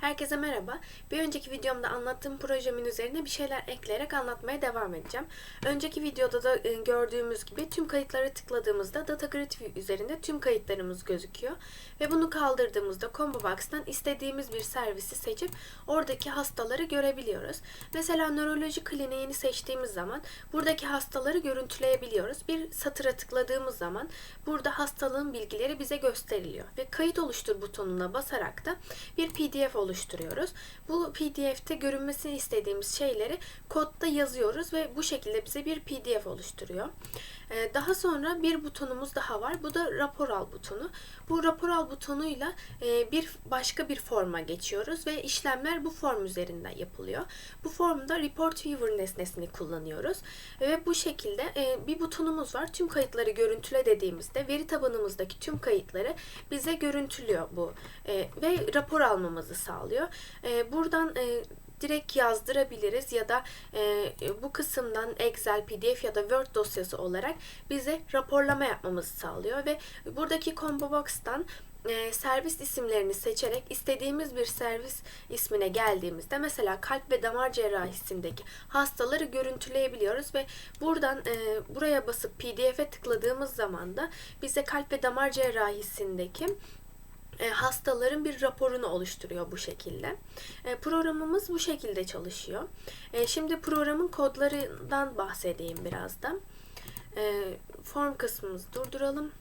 Herkese merhaba. Bir önceki videomda anlattığım projemin üzerine bir şeyler ekleyerek anlatmaya devam edeceğim. Önceki videoda da e, gördüğümüz gibi tüm kayıtlara tıkladığımızda Data Grid üzerinde tüm kayıtlarımız gözüküyor. Ve bunu kaldırdığımızda Combo Box'tan istediğimiz bir servisi seçip oradaki hastaları görebiliyoruz. Mesela nöroloji kliniğini seçtiğimiz zaman buradaki hastaları görüntüleyebiliyoruz. Bir satıra tıkladığımız zaman burada hastalığın bilgileri bize gösteriliyor. Ve kayıt oluştur butonuna basarak da bir PDF oluşturuyoruz. Bu PDF'te görünmesini istediğimiz şeyleri kodda yazıyoruz ve bu şekilde bize bir PDF oluşturuyor. Ee, Daha sonra bir butonumuz daha var. Bu da rapor al butonu. Bu rapor al butonuyla e, bir başka bir forma geçiyoruz ve işlemler bu form üzerinden yapılıyor. Bu formda report viewer nesnesini kullanıyoruz ve bu şekilde e, bir butonumuz var. Tüm kayıtları görüntüle dediğimizde veri tabanımızdaki tüm kayıtları bize görüntülüyor bu E, ve rapor almamızı sağlıyor. E, Buradan e, direkt yazdırabiliriz ya da e, bu kısımdan Excel, PDF ya da Word dosyası olarak bize raporlama yapmamızı sağlıyor ve buradaki Combo Box'tan e, servis isimlerini seçerek istediğimiz bir servis ismine geldiğimizde mesela kalp ve damar cerrahisindeki hastaları görüntüleyebiliyoruz ve buradan e, buraya basıp PDF'e tıkladığımız zaman da bize kalp ve damar cerrahisindeki e, hastaların bir raporunu oluşturuyor bu şekilde. E, Programımız bu şekilde çalışıyor. E, Şimdi programın kodlarından bahsedeyim biraz da. E, Form kısmımızı durduralım.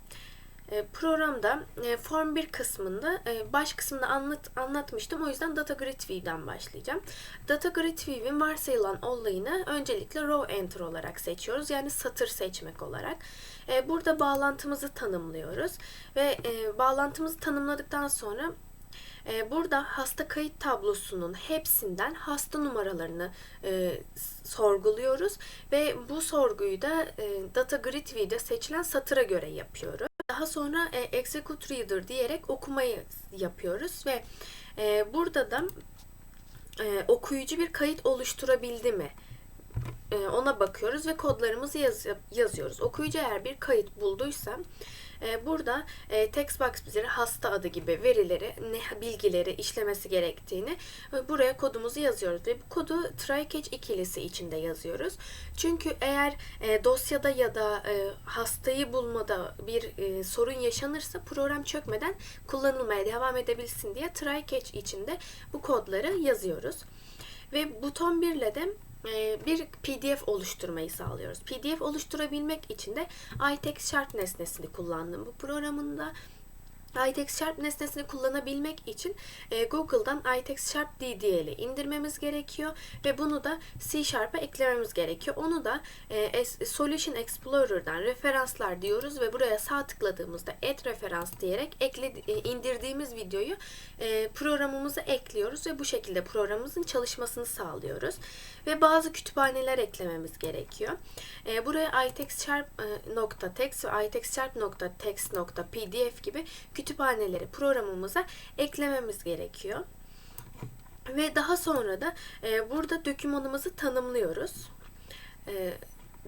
E, Programda e, Form 1 kısmında e, baş kısmını anlat, anlatmıştım. O yüzden Data Grid View'den başlayacağım. Data Grid View'in varsayılan olayını öncelikle row enter olarak seçiyoruz. Yani satır seçmek olarak. Burada bağlantımızı tanımlıyoruz. Ve bağlantımızı tanımladıktan sonra Burada hasta kayıt tablosunun hepsinden hasta numaralarını e, sorguluyoruz ve bu sorguyu da e, Data Grid View'de seçilen satıra göre yapıyoruz. Daha sonra e, Execute Reader diyerek okumayı yapıyoruz ve e, burada da e, okuyucu bir kayıt oluşturabildi mi? E, ona bakıyoruz ve kodlarımızı yaz- yazıyoruz. Okuyucu eğer bir kayıt bulduysa burada e, text box bize hasta adı gibi verileri, bilgileri işlemesi gerektiğini e, buraya kodumuzu yazıyoruz ve bu kodu try catch ikilisi içinde yazıyoruz. Çünkü eğer e, dosyada ya da e, hastayı bulmada bir e, sorun yaşanırsa program çökmeden kullanılmaya devam edebilsin diye try catch içinde bu kodları yazıyoruz. Ve buton 1 ile de e, bir PDF oluşturmayı sağlıyoruz. PDF oluşturabilmek için de iText Sharp nesnesini kullandım. Bu programında iText Sharp nesnesini kullanabilmek için e, Google'dan iText Sharp DDL'i indirmemiz gerekiyor ve bunu da C Sharp'a eklememiz gerekiyor. Onu da e, Solution Explorer'dan referanslar diyoruz ve buraya sağ tıkladığımızda Add Referans diyerek ekle, e, indirdiğimiz videoyu e, programımıza ekliyoruz ve bu şekilde programımızın çalışmasını sağlıyoruz. Ve bazı kütüphaneler eklememiz gerekiyor. E, buraya iText Sharp e, nokta text ve iText Sharp nokta text nokta pdf gibi kütüphaneleri programımıza eklememiz gerekiyor. Ve daha sonra da e, burada dokümanımızı tanımlıyoruz. E,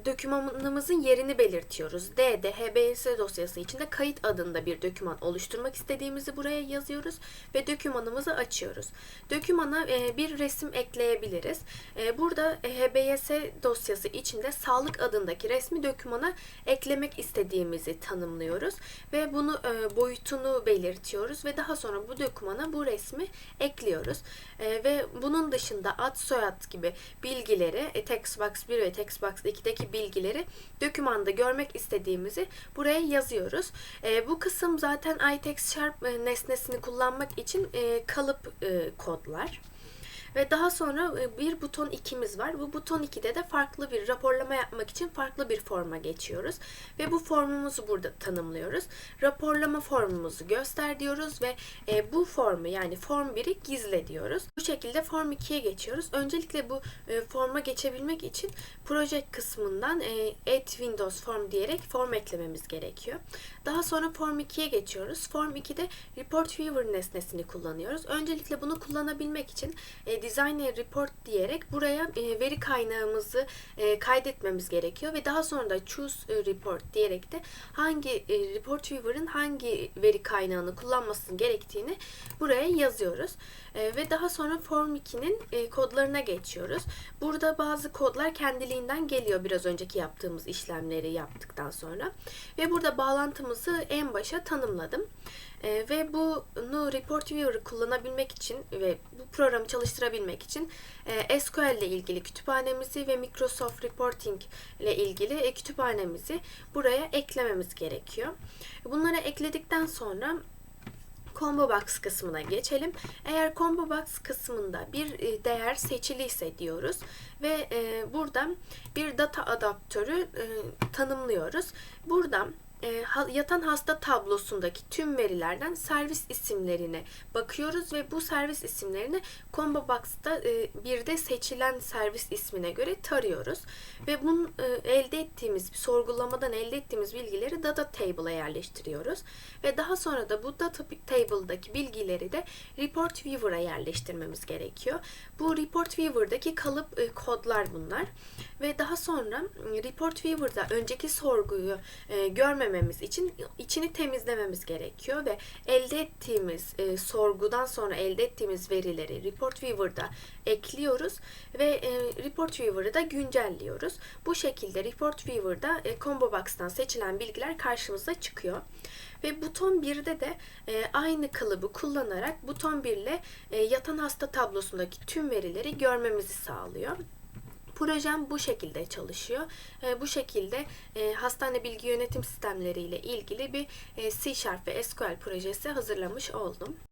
dokümanımızın yerini belirtiyoruz. D'de HBS dosyası içinde kayıt adında bir doküman oluşturmak istediğimizi buraya yazıyoruz ve dokümanımızı açıyoruz. Dokümana e, bir resim ekleyebiliriz. E, burada HBS dosyası içinde sağlık adındaki resmi dokümana eklemek istediğimizi tanımlıyoruz ve bunu e, boyutunu belirtiyoruz ve daha sonra bu dokümana bu resmi ekliyoruz. Ve bunun dışında ad soyad gibi bilgileri textbox 1 ve textbox 2'deki bilgileri dokümanda görmek istediğimizi buraya yazıyoruz. E, bu kısım zaten iText Sharp e, nesnesini kullanmak için e, kalıp e, kodlar. Ve daha sonra e, bir buton 2'miz var. Bu buton 2'de de farklı bir raporlama yapmak için farklı bir forma geçiyoruz. Ve bu formumuzu burada tanımlıyoruz. Raporlama formumuzu göster diyoruz ve e, bu formu yani form 1'i gizle diyoruz. Bu şekilde form 2'ye geçiyoruz. Öncelikle bu e, forma geçebilmek için proje kısmından e, add windows form diyerek form eklememiz gerekiyor. Daha sonra form 2'ye geçiyoruz. Form 2'de report viewer nesnesini kullanıyoruz. Öncelikle bunu kullanabilmek için e, design a report diyerek buraya e, veri kaynağımızı e, kaydetmemiz gerekiyor ve daha sonra da choose a report diyerek de hangi e, report viewer'ın hangi veri kaynağını kullanmasının gerektiğini buraya yazıyoruz. E, ve daha sonra Form 2'nin e, kodlarına geçiyoruz. Burada bazı kodlar kendiliğinden geliyor biraz önceki yaptığımız işlemleri yaptıktan sonra. Ve burada bağlantımızı en başa tanımladım. E, ve bunu Report Viewer'ı kullanabilmek için ve bu programı çalıştırabilmek için e, SQL ile ilgili kütüphanemizi ve Microsoft Reporting ile ilgili e, kütüphanemizi buraya eklememiz gerekiyor. Bunları ekledikten sonra Combo Box kısmına geçelim. Eğer Combo Box kısmında bir e, değer seçiliyse diyoruz ve e, buradan bir data adaptörü e, tanımlıyoruz. Buradan e, yatan hasta tablosundaki tüm verilerden servis isimlerine bakıyoruz ve bu servis isimlerini Combo Box'ta e, bir de seçilen servis ismine göre tarıyoruz. Ve bunun e, elde ettiğimiz, sorgulamadan elde ettiğimiz bilgileri data table'a yerleştiriyoruz. Ve daha sonra da bu data table'daki bilgileri de Report Viewer'a yerleştirmemiz gerekiyor. Bu Report Viewer'daki kalıp e, kodlar bunlar. Ve daha sonra e, Report Viewer'da önceki sorguyu e, görmememiz için içini temizlememiz gerekiyor ve elde ettiğimiz e, sorgudan sonra elde ettiğimiz verileri Report Viewer'da ekliyoruz ve e, Report Viewer'ı da güncelliyoruz. Bu şekilde Report Viewer'da e, Combo Box'tan seçilen bilgiler karşımıza çıkıyor. Ve buton 1'de de e, aynı kalıbı kullanarak buton 1 ile e, yatan hasta tablosundaki tüm verileri görmemizi sağlıyor. Projem bu şekilde çalışıyor. E, bu şekilde e, hastane bilgi yönetim sistemleri ile ilgili bir e, C Sharp ve SQL projesi hazırlamış oldum.